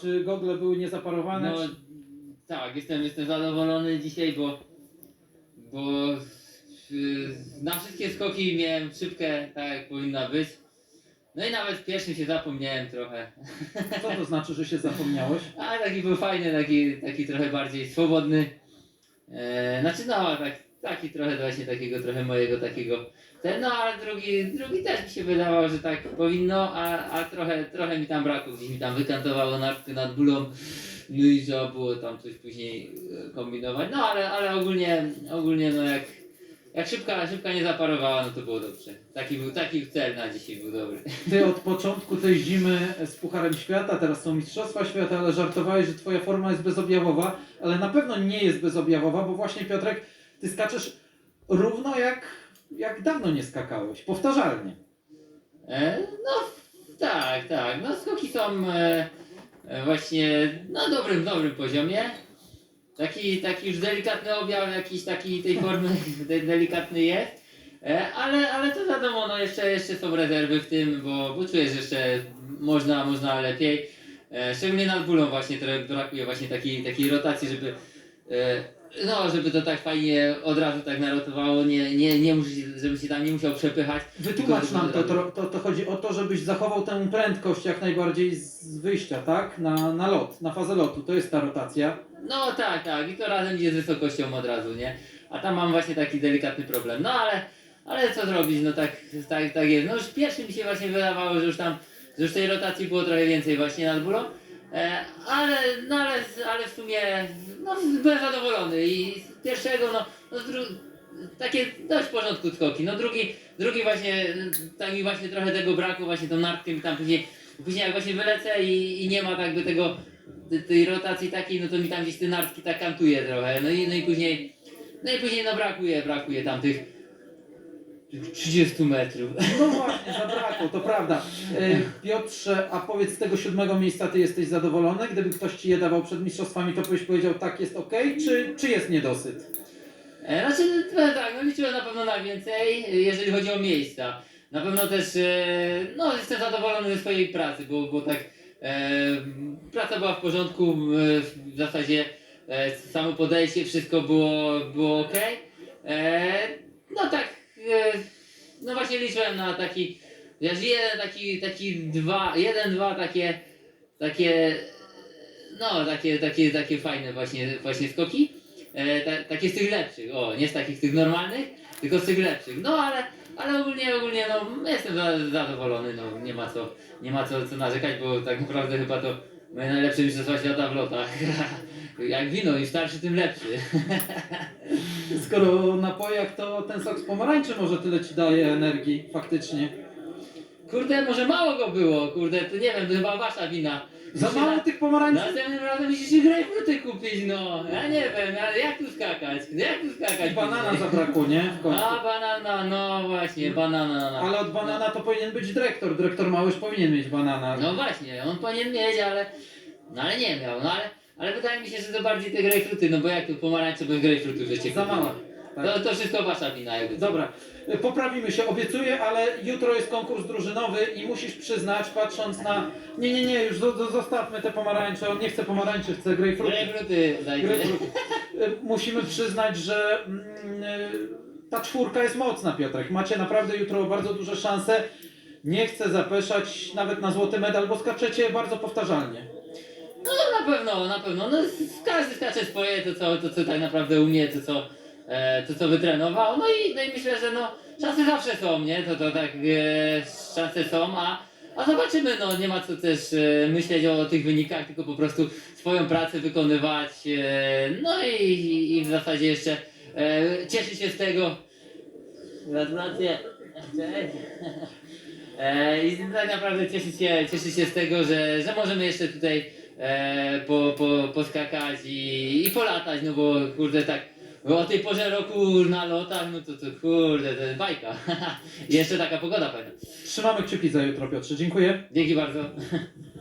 Czy gogle były niezaparowane? No czy... tak, jestem, jestem zadowolony dzisiaj, bo, bo y, na wszystkie skoki miałem szybkę, tak jak powinna być. No i nawet w pierwszym się zapomniałem trochę. Co to znaczy, że się zapomniałeś? A taki był fajny, taki, taki trochę bardziej swobodny. E, znaczy no, tak, taki trochę właśnie takiego trochę mojego takiego. Ten, no ale drugi, drugi też mi się wydawał, że tak powinno, a, a trochę, trochę mi tam brakło, gdzieś mi tam wykantowało nad, nad bólą. No i trzeba było tam coś później e, kombinować. No ale, ale ogólnie, ogólnie no jak, jak szybka, szybka nie zaparowała, no to było dobrze. Taki był, taki cel na dzisiaj był dobry. Ty od początku tej zimy z Pucharem Świata, teraz są Mistrzostwa Świata, ale żartowałeś, że twoja forma jest bezobjawowa, ale na pewno nie jest bezobjawowa, bo właśnie Piotrek, ty skaczesz równo jak, jak dawno nie skakałeś, powtarzalnie. E, no tak, tak. No skoki są e, e, właśnie na dobrym, dobrym poziomie. Taki, taki już delikatny objaw jakiś taki tej formy de, delikatny jest. E, ale, ale to wiadomo, no jeszcze, jeszcze są rezerwy w tym, bo, bo czuję, że jeszcze można, można lepiej. E, szczególnie nad bólą właśnie trochę brakuje właśnie takiej, takiej rotacji, żeby e, no, żeby to tak fajnie od razu tak narotowało, nie, nie, nie musi, żeby się tam nie musiał przepychać. Wytłumacz nam to, to, to, to chodzi o to, żebyś zachował tę prędkość jak najbardziej z wyjścia, tak? Na, na lot, na fazę lotu, to jest ta rotacja. No tak, tak. I to razem idzie z wysokością od razu, nie? A tam mam właśnie taki delikatny problem. No ale, ale co zrobić, no tak, tak, tak jest. No już pierwszy mi się właśnie wydawało, że już tam, że już tej rotacji było trochę więcej właśnie nad bólą. E, ale, no ale, w sumie, no byłem zadowolony i z pierwszego, no, no dru- takie dość w porządku skoki. No drugi, drugi właśnie, tak mi właśnie trochę tego brakło, właśnie tą nartkę mi tam później, później jak właśnie wylecę i, i nie ma tak jakby tego, tej- tej rotacji takiej, no to mi tam gdzieś te nartki tak kantuje trochę, no i, no i później, no i później no brakuje, brakuje tam tych 30 metrów. No właśnie, zabrakło, to prawda. E, Piotrze, a powiedz z tego siódmego miejsca ty jesteś zadowolony? Gdyby ktoś ci je dawał przed mistrzostwami, to byś powiedział tak jest ok, czy, czy jest niedosyt? E, Znaczy, tak, no liczyłem na pewno na więcej, e, jeżeli chodzi o miejsca. Na pewno też, e, no jestem zadowolony ze swojej pracy, bo, bo tak, e, praca była w porządku, e, w zasadzie e, samo podejście, wszystko było, było ok. E, no tak, no właśnie liczyłem na taki, wiesz, jeden, taki, taki dwa, jeden, dwa takie, takie, no takie, takie, takie fajne właśnie, właśnie skoki. E, ta, takie z tych lepszych, o, nie z takich tych normalnych, tylko z tych lepszych. No ale, ale ogólnie, ogólnie, no jestem za, zadowolony, no nie ma co, nie ma co, co narzekać, bo tak naprawdę chyba to moje najlepsze mistrzostwa świata w lotach. Jak wino, im starszy, tym lepszy. Skoro o napojach, to ten sok z pomarańczy może tyle ci daje energii, faktycznie. Kurde, może mało go było, kurde, to nie wiem, to chyba wasza wina. Za mało na- tych pomarańczy? Następnym razem musicie grejpfruty kupić, no. Ja nie wiem, ale jak tu skakać? Jak tu skakać? Banana później? zabrakło, nie? W końcu. A, banana, no właśnie, banana. No. Ale od banana to powinien być dyrektor. Dyrektor Małysz powinien mieć banana. No właśnie, on powinien mieć, ale. No ale nie miał, no ale. Ale wydaje mi się, że to bardziej te grejpfruty, no bo jak tu pomarańcze bez grejpfrutów żeście Za kupili? małe. Tak. To, to wszystko wasza wina jakby. Dobra, y, poprawimy się, obiecuję, ale jutro jest konkurs drużynowy i musisz przyznać, patrząc na... Nie, nie, nie, już zo- zo- zostawmy te pomarańcze, nie chce pomarańczy, chce grejpfruty. Grejpfruty dajcie. Grejpfruty. Y, Musimy przyznać, że mm, y, ta czwórka jest mocna, Piotrek. Macie naprawdę jutro bardzo duże szanse. Nie chcę zapeszać nawet na złoty medal, bo skaczecie bardzo powtarzalnie. No na pewno, na pewno. No każdy skacze swoje, to co, to co tak naprawdę umie, to co, e, to co wytrenował. No i, no i myślę, że no szanse zawsze są, nie? To to tak e, szanse są, a, a zobaczymy, no nie ma co też e, myśleć o tych wynikach, tylko po prostu swoją pracę wykonywać. E, no i, i w zasadzie jeszcze e, się z tego. Gratulacje. Cześć. E, I tak naprawdę cieszyć się, cieszyć się z tego, że, że możemy jeszcze tutaj e, po, po, poskakać i, i polatać, no bo kurde tak o tej porze roku na lotach, no to, to kurde, to jest bajka. Jeszcze taka pogoda fajna. Trzymamy kciuki za jutro, Piotrze. Dziękuję. Dzięki bardzo.